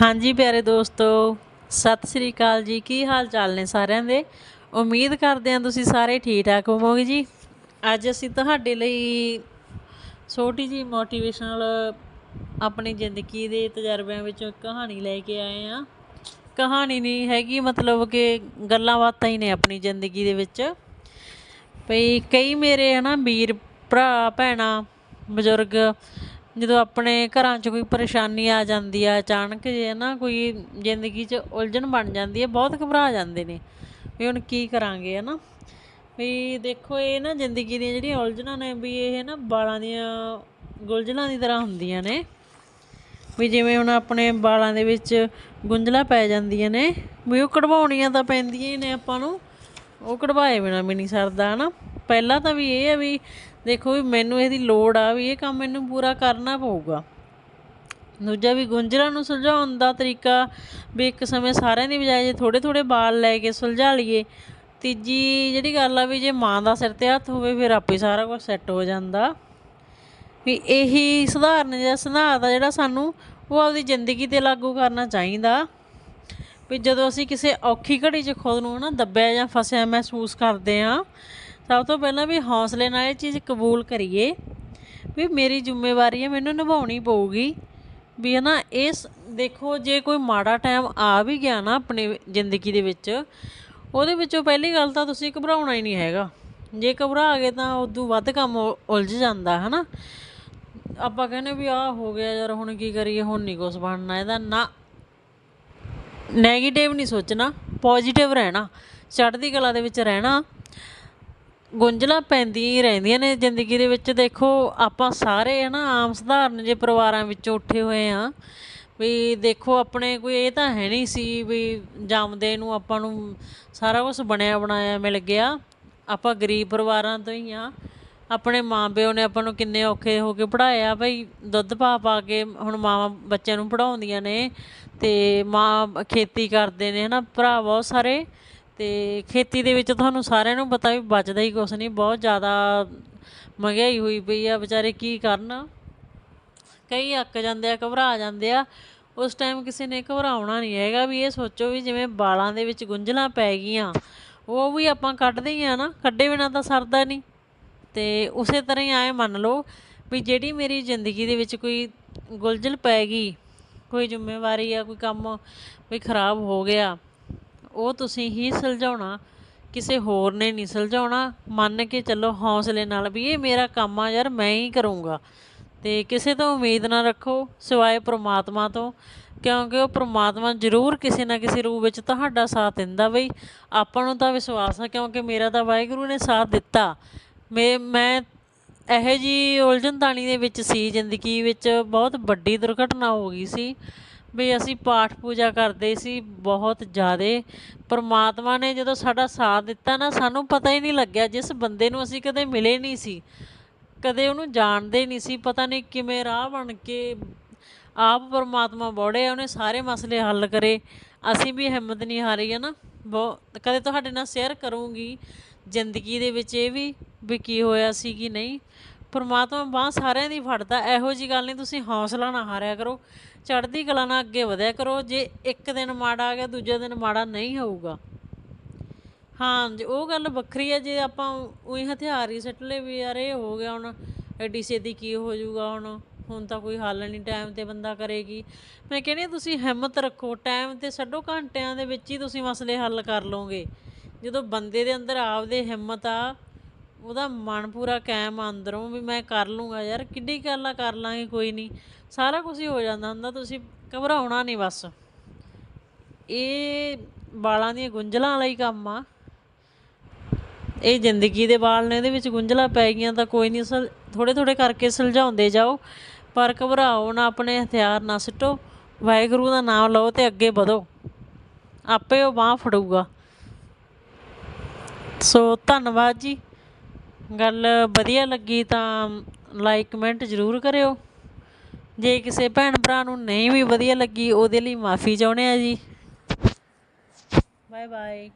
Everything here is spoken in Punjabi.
ਹਾਂਜੀ ਪਿਆਰੇ ਦੋਸਤੋ, ਸਤਿ ਸ੍ਰੀ ਅਕਾਲ ਜੀ। ਕੀ ਹਾਲ ਚਾਲ ਨੇ ਸਾਰਿਆਂ ਦੇ? ਉਮੀਦ ਕਰਦੇ ਹਾਂ ਤੁਸੀਂ ਸਾਰੇ ਠੀਕ ਠਾਕ ਹੋਵੋਗੇ ਜੀ। ਅੱਜ ਅਸੀਂ ਤੁਹਾਡੇ ਲਈ ਛੋਟੀ ਜੀ ਮੋਟੀਵੇਸ਼ਨਲ ਆਪਣੀ ਜ਼ਿੰਦਗੀ ਦੇ ਤਜਰਬਿਆਂ ਵਿੱਚੋਂ ਕਹਾਣੀ ਲੈ ਕੇ ਆਏ ਆ ਕਹਾਣੀ ਨਹੀਂ ਹੈਗੀ, ਮਤਲਬ ਕਿ ਗੱਲਾਂ ਬਾਤਾਂ ਹੀ ਨੇ ਆਪਣੀ ਜ਼ਿੰਦਗੀ ਦੇ ਵਿੱਚ। ਭਈ ਕਈ ਮੇਰੇ ਹਨਾ ਵੀਰ ਭਰਾ, ਭੈਣਾਂ, ਬਜ਼ੁਰਗ ਜਦੋਂ ਆਪਣੇ ਘਰਾਂ 'ਚ ਕੋਈ ਪਰੇਸ਼ਾਨੀ ਆ ਜਾਂਦੀ ਆ, ਅਚਾਨਕ ਜੇ ਨਾ ਕੋਈ ਜ਼ਿੰਦਗੀ 'ਚ ਉਲਝਣ ਬਣ ਜਾਂਦੀ ਹੈ ਬਹੁਤ ਘਬਰਾ ਜਾਂਦੇ ਨੇ। ਵੀ ਹੁਣ ਕੀ ਕਰਾਂਗੇ ਹੈ ਨਾ ਵੀ ਦੇਖੋ, ਇਹ ਨਾ ਜ਼ਿੰਦਗੀ ਦੀਆਂ ਜਿਹੜੀਆਂ ਉਲਝਣਾਂ ਨੇ, ਵੀ ਇਹ ਨਾ ਬਾਲਾਂ ਦੀਆਂ ਗੁਲਝਣਾਂ ਦੀ ਤਰ੍ਹਾਂ ਹੁੰਦੀਆਂ ਨੇ। ਵੀ ਜਿਵੇਂ ਹੁਣ ਆਪਣੇ ਬਾਲਾਂ ਦੇ ਵਿੱਚ ਗੁੰਝਲਾਂ ਪੈ ਜਾਂਦੀਆਂ ਨੇ, ਵੀ ਉਹ ਕਢਵਾਉਣੀਆਂ ਤਾਂ ਪੈਂਦੀਆਂ ਹੀ ਨੇ ਆਪਾਂ ਨੂੰ, ਉਹ ਕਢਵਾਏ ਬਿਨਾ ਵੀ ਨਹੀਂ ਸਰਦਾ, ਹਨਾ? ਪਹਿਲਾਂ ਤਾਂ ਵੀ ਇਹ ਹੈ ਵੀ ਦੇਖੋ ਵੀ ਮੈਨੂੰ ਇਹਦੀ ਲੋੜ ਆ ਵੀ ਇਹ ਕੰਮ ਮੈਨੂੰ ਪੂਰਾ ਕਰਨਾ ਪਊਗਾ। ਦੂਜਾ ਵੀ ਗੁੰਝਲਾਂ ਨੂੰ ਸੁਲਝਾਉਣ ਦਾ ਤਰੀਕਾ ਵੀ ਇੱਕ ਸਮੇਂ ਸਾਰਿਆਂ ਦੀ ਬਜਾਏ ਜੇ ਥੋੜੇ ਥੋੜੇ ਬਾਲ ਲੈ ਕੇ ਸੁਲਝਾ ਲਈਏ, ਤੀਜੀ ਜਿਹੜੀ ਗੱਲ ਆ ਵੀ ਜੇ ਮਾਂ ਦਾ ਸਿਰ ਤੇ ਹੱਥ ਹੋਵੇ ਫਿਰ ਆਪੇ ਸਾਰਾ ਕੁਝ ਸੈੱਟ ਹੋ ਜਾਂਦਾ। ਵੀ ਇਹੀ ਸਧਾਰਨ ਜਿਹਾ ਸਿਧਾਂਤ ਆ ਜਿਹੜਾ ਸਾਨੂੰ ਉਹ ਆਪਦੀ ਜ਼ਿੰਦਗੀ ਤੇ ਲਾਗੂ ਕਰਨਾ ਚਾਹੀਦਾ। ਵੀ ਜਦੋਂ ਅਸੀਂ ਕਿਸੇ ਔਖੀ ਘੜੀ 'ਚ ਖੁਦ ਨੂੰ ਨਾ ਦੱਬਿਆ ਜਾਂ ਫਸਿਆ ਮਹਿਸੂਸ ਕਰਦੇ ਆ ਸਭ ਤੋਂ ਪਹਿਲਾਂ ਵੀ ਹੌਸਲੇ ਨਾਲ ਇਹ ਚੀਜ਼ ਕਬੂਲ ਕਰੀਏ ਵੀ ਮੇਰੀ ਜ਼ਿੰਮੇਵਾਰੀ ਹੈ, ਮੈਨੂੰ ਨਿਭਾਉਣੀ ਪਊਗੀ। ਵੀ ਹੈ ਨਾ ਇਸ ਦੇਖੋ, ਜੇ ਕੋਈ ਮਾੜਾ ਟਾਈਮ ਆ ਵੀ ਗਿਆ ਨਾ ਆਪਣੇ ਜ਼ਿੰਦਗੀ ਦੇ ਵਿੱਚ, ਉਹਦੇ ਵਿੱਚੋਂ ਪਹਿਲੀ ਗੱਲ ਤਾਂ ਤੁਸੀਂ ਘਬਰਾਉਣਾ ਹੀ ਨਹੀਂ ਹੈਗਾ। ਜੇ ਘਬਰਾ ਗਏ ਤਾਂ ਉਦੋਂ ਵੱਧ ਕੰਮ ਉਲਝ ਜਾਂਦਾ ਹੈ ਨਾ ਆਪਾਂ ਕਹਿੰਦੇ ਵੀ ਆਹ ਹੋ ਗਿਆ ਯਾਰ, ਹੁਣ ਕੀ ਕਰੀਏ, ਹੁਣ ਨਹੀਂ ਕੁਛ ਬਣਨਾ, ਇਹਦਾ ਨਾ ਨੈਗੇਟਿਵ ਨਹੀਂ ਸੋਚਣਾ ਪੋਜ਼ਿਟਿਵ ਰਹਿਣਾ ਚੜ੍ਹਦੀ ਕਲਾ ਦੇ ਵਿੱਚ ਰਹਿਣਾ। ਗੁੰਝਲਾਂ ਪੈਂਦੀਆਂ ਹੀ ਰਹਿੰਦੀਆਂ ਨੇ ਜ਼ਿੰਦਗੀ ਦੇ ਵਿੱਚ। ਦੇਖੋ, ਆਪਾਂ ਸਾਰੇ ਹੈ ਨਾ, ਆਮ ਸਧਾਰਨ ਜੇ ਪਰਿਵਾਰਾਂ ਵਿੱਚੋਂ ਉੱਠੇ ਹੋਏ ਆ ਵੀ ਦੇਖੋ, ਆਪਣੇ ਕੋਈ ਇਹ ਤਾਂ ਹੈ ਨਹੀਂ ਸੀ ਵੀ ਜੰਮਦੇ ਨੂੰ ਆਪਾਂ ਨੂੰ ਸਾਰਾ ਕੁਝ ਬਣਿਆ ਬਣਾਇਆ ਮਿਲ ਗਿਆ। ਆਪਾਂ ਗਰੀਬ ਪਰਿਵਾਰਾਂ ਤੋਂ ਹੀ ਆ। ਆਪਣੇ ਮਾਂ ਪਿਓ ਨੇ ਆਪਾਂ ਨੂੰ ਕਿੰਨੇ ਔਖੇ ਹੋ ਕੇ ਪੜਾਇਆ ਭਾਈ ਦੁੱਧ ਪਾ ਪਾ ਕੇ ਹੁਣ ਮਾਵਾਂ ਬੱਚਿਆਂ ਨੂੰ ਪੜਾਉਂਦੀਆਂ ਨੇ ਤੇ ਮਾਂ ਖੇਤੀ ਕਰਦੇ ਨੇ, ਹਨਾ, ਭਰਾ ਬਹੁਤ ਸਾਰੇ। ਅਤੇ ਖੇਤੀ ਦੇ ਵਿੱਚ ਤੁਹਾਨੂੰ ਸਾਰਿਆਂ ਨੂੰ ਪਤਾ ਵੀ ਬਚਦਾ ਹੀ ਕੁਛ ਨਹੀਂ, ਬਹੁਤ ਜ਼ਿਆਦਾ ਮਹਿੰਗਾਈ ਹੋਈ ਪਈ ਆ, ਵਿਚਾਰੇ ਕੀ ਕਰਨ? ਕਈ ਅੱਕ ਜਾਂਦੇ ਆ, ਘਬਰਾ ਜਾਂਦੇ ਆ। ਉਸ ਟਾਈਮ ਕਿਸੇ ਨੇ ਘਬਰਾਉਣਾ ਨਹੀਂ ਹੈਗਾ ਵੀ ਇਹ ਸੋਚੋ ਵੀ ਜਿਵੇਂ ਬਾਲਾਂ ਦੇ ਵਿੱਚ ਗੁੰਝਲਾਂ ਪੈ ਗਈਆਂ, ਉਹ ਵੀ ਆਪਾਂ ਕੱਢਦੇ ਹੀ ਆ ਨਾ, ਕੱਢੇ ਬਿਨਾਂ ਤਾਂ ਸਰਦਾ ਨਹੀਂ। ਤੇ ਉਸੇ ਤਰ੍ਹਾਂ ਹੀ ਆਏ ਮੰਨ ਲਓ ਵੀ ਜਿਹੜੀ ਮੇਰੀ ਜ਼ਿੰਦਗੀ ਦੇ ਵਿੱਚ ਕੋਈ ਗੁਲਝਲ ਪੈ ਗਈ, ਕੋਈ ਜ਼ਿੰਮੇਵਾਰੀ ਆ, ਕੋਈ ਕੰਮ ਵੀ ਖਰਾਬ ਹੋ ਗਿਆ ਉਹ ਤੁਸੀਂ ਹੀ ਸੁਲਝਾਉਣਾ, ਕਿਸੇ ਹੋਰ ਨੇ ਨਹੀਂ ਸੁਲਝਾਉਣਾ। ਮੰਨ ਕੇ ਚੱਲੋ ਹੌਸਲੇ ਨਾਲ ਵੀ ਇਹ ਮੇਰਾ ਕੰਮ ਆ ਯਾਰ, ਮੈਂ ਹੀ ਕਰੂੰਗਾ। ਤੇ ਕਿਸੇ ਤੋਂ ਉਮੀਦ ਨਾ ਰੱਖੋ, ਸਿਵਾਏ ਪ੍ਰਮਾਤਮਾ ਤੋਂ, ਕਿਉਂਕਿ ਉਹ ਪ੍ਰਮਾਤਮਾ ਜ਼ਰੂਰ ਕਿਸੇ ਨਾ ਕਿਸੇ ਰੂਪ ਵਿੱਚ ਤੁਹਾਡਾ ਸਾਥ ਦਿੰਦਾ ਬਈ। ਆਪਾਂ ਨੂੰ ਤਾਂ ਵਿਸ਼ਵਾਸ ਆ, ਕਿਉਂਕਿ ਮੇਰਾ ਤਾਂ ਵਾਹਿਗੁਰੂ ਨੇ ਸਾਥ ਦਿੱਤਾ। ਮੈਂ ਮੈਂ ਇਹੋ ਜੀ ਉਲਝਣਦਾਣੀ ਦੇ ਵਿੱਚ ਸੀ, ਜ਼ਿੰਦਗੀ ਵਿੱਚ ਬਹੁਤ ਵੱਡੀ ਦੁਰਘਟਨਾ ਹੋ ਗਈ ਸੀ। ਵੀ ਅਸੀਂ ਪਾਠ ਪੂਜਾ ਕਰਦੇ ਸੀ ਬਹੁਤ ਜ਼ਿਆਦਾ। ਪਰਮਾਤਮਾ ਨੇ ਜਦੋਂ ਸਾਡਾ ਸਾਥ ਦਿੱਤਾ ਨਾ, ਸਾਨੂੰ ਪਤਾ ਹੀ ਨਹੀਂ ਲੱਗਿਆ, ਜਿਸ ਬੰਦੇ ਨੂੰ ਅਸੀਂ ਕਦੇ ਮਿਲੇ ਨਹੀਂ ਸੀ। ਕਦੇ ਉਹਨੂੰ ਜਾਣਦੇ ਨਹੀਂ ਸੀ, ਪਤਾ ਨਹੀਂ ਕਿਵੇਂ ਰਾਹ ਬਣ ਕੇ ਆਪ ਪਰਮਾਤਮਾ ਬੋੜੇ, ਉਹਨੇ ਸਾਰੇ ਮਸਲੇ ਹੱਲ ਕਰੇ। ਅਸੀਂ ਵੀ ਹਿੰਮਤ ਨਹੀਂ ਹਾਰੀ ਹੈ ਨਾ ਬਹੁਤ ਕਦੇ ਤੁਹਾਡੇ ਨਾਲ ਸ਼ੇਅਰ ਕਰੂੰਗੀ ਜ਼ਿੰਦਗੀ ਦੇ ਵਿੱਚ ਇਹ ਵੀ ਵੀ ਕੀ ਹੋਇਆ ਸੀ ਕਿ ਨਹੀਂ? ਪਰਮਾਤਮਾ ਬਾਹ ਸਾਰਿਆਂ ਦੀ ਫੜਦਾ, ਇਹੋ ਜੀ ਗੱਲ ਨਹੀਂ, ਤੁਸੀਂ ਹੌਸਲਾ ਨਾ ਹਾਰਿਆ ਕਰੋ। ਚੜ੍ਹਦੀ ਕਲਾ ਨਾਲ ਅੱਗੇ ਵਧਿਆ ਕਰੋ, ਜੇ ਇੱਕ ਦਿਨ ਮਾੜਾ ਆ ਗਿਆ, ਦੂਜੇ ਦਿਨ ਮਾੜਾ ਨਹੀਂ ਹੋਊਗਾ। ਹਾਂ, ਜੇ ਉਹ ਗੱਲ ਵੱਖਰੀ ਹੈ ਜੇ ਆਪਾਂ ਉਹੀ ਹਥਿਆਰ ਹੀ ਸੱਟ ਲਏ ਵੀ ਯਾਰ ਇਹ ਹੋ ਗਿਆ ਹੁਣ ਐਡੀ ਛੇਤੀ ਕੀ ਹੋ ਜਾਊਗਾ ਹੁਣ ਹੁਣ ਤਾਂ ਕੋਈ ਹੱਲ ਨਹੀਂ, ਟਾਈਮ ਤੇ ਬੰਦਾ ਕਰੇਗੀ। ਮੈਂ ਕਹਿੰਦੀ ਤੁਸੀਂ ਹਿੰਮਤ ਰੱਖੋ, ਟਾਈਮ ਤੇ ਛੱਡੋ, ਘੰਟਿਆਂ ਦੇ ਵਿੱਚ ਹੀ ਤੁਸੀਂ ਮਸਲੇ ਹੱਲ ਕਰ ਲਓਗੇ। ਜਦੋਂ ਬੰਦੇ ਦੇ ਅੰਦਰ ਆਪਦੇ ਹਿੰਮਤ ਆ ਉਹਦਾ ਮਨ ਪੂਰਾ ਕਾਇਮ ਆ, ਅੰਦਰੋਂ ਵੀ ਮੈਂ ਕਰ ਲੂੰਗਾ ਯਾਰ, ਕਿੱਡੀ ਗੱਲ ਆ, ਕਰ ਲਾਂਗੇ, ਕੋਈ ਨਹੀਂ ਸਾਰਾ ਕੁਝ ਹੀ ਹੋ ਜਾਂਦਾ ਹੁੰਦਾ, ਤੁਸੀਂ ਘਬਰਾਉਣਾ ਨਹੀਂ ਬਸ। ਇਹ ਵਾਲਾਂ ਦੀਆਂ ਗੁੰਝਲਾਂ ਵਾਲਾ ਹੀ ਕੰਮ ਆ। ਇਹ ਜ਼ਿੰਦਗੀ ਦੇ ਵਾਲ ਨੇ, ਇਹਦੇ ਵਿੱਚ ਗੁੰਝਲਾਂ ਪੈ ਗਈਆਂ ਤਾਂ ਕੋਈ ਨਹੀਂ ਥੋੜੇ ਥੋੜੇ ਕਰਕੇ ਸੁਲਝਾਉਂਦੇ ਜਾਓ, ਪਰ ਘਬਰਾਓ ਨਾ, ਆਪਣੇ ਹਥਿਆਰ ਨਾ ਸਿੱਟੋ, ਵਾਹਿਗੁਰੂ ਦਾ ਨਾਮ ਲਓ ਤੇ ਅੱਗੇ ਵਧੋ। ਆਪੇ ਉਹ ਬਾਹ ਫੜੂਗਾ। ਸੋ ਧੰਨਵਾਦ ਜੀ। ਗੱਲ ਵਧੀਆ ਲੱਗੀ ਤਾਂ ਲਾਈਕ ਕਮੈਂਟ ਜ਼ਰੂਰ ਕਰਿਓ। ਜੇ ਕਿਸੇ ਭੈਣ ਭਰਾ ਨੂੰ ਨਹੀਂ ਵੀ ਵਧੀਆ ਲੱਗੀ, ਉਹਦੇ ਲਈ ਮਾਫੀ ਚਾਹੁੰਦੇ ਆ ਜੀ। Bye bye